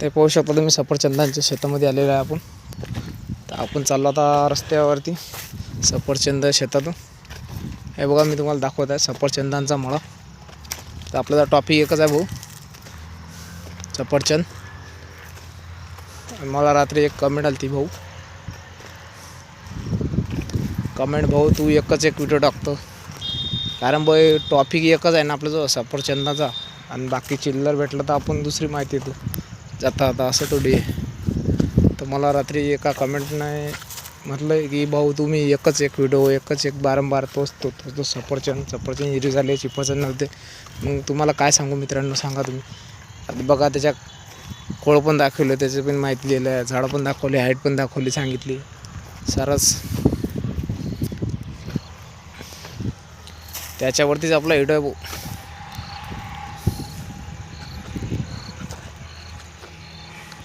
ते पाहू शकता तुम्ही सफरचंदांच्या शेतामध्ये आलेलो आहे आपण. तर आपण चाललो आता रस्त्यावरती सफरचंद शेतातून. हे बघा मी तुम्हाला दाखवत आहे सफरचंदांचा मळा. तर आपल्याला टॉपिक एकच आहे भाऊ. सफरचंद मला रात्री एक कमेंट आली ती भाऊ. कमेंट भाऊ तू एकच एक व्हिडिओ टाकतो. कारण भाई टॉपिक एकच आहे ना आपल्याजवळ सफरचंदाचा आणि बाकी चिल्लर भेटलं तर आपण दुसरी माहिती देतो. जाता आता असं थोडी तर मला रात्री एका कमेंटने म्हटलं की भाऊ तुम्ही एकच एक व्हिडिओ एकच एक बारंबार तोच तो तोच तो सफरचंद सफरचंद हिरी झाले चिपचंद नव्हते. मग तुम्हाला काय सांगू मित्रांनो सांगा तुम्ही. आता बघा त्याच्या कोळ पण दाखवलं त्याचं पण माहिती लिहिलं आहे झाडं पण दाखवली हाईट पण दाखवली सांगितली. सरस. त्याच्यावरतीच आपला व्हिडिओ आहे भाऊ.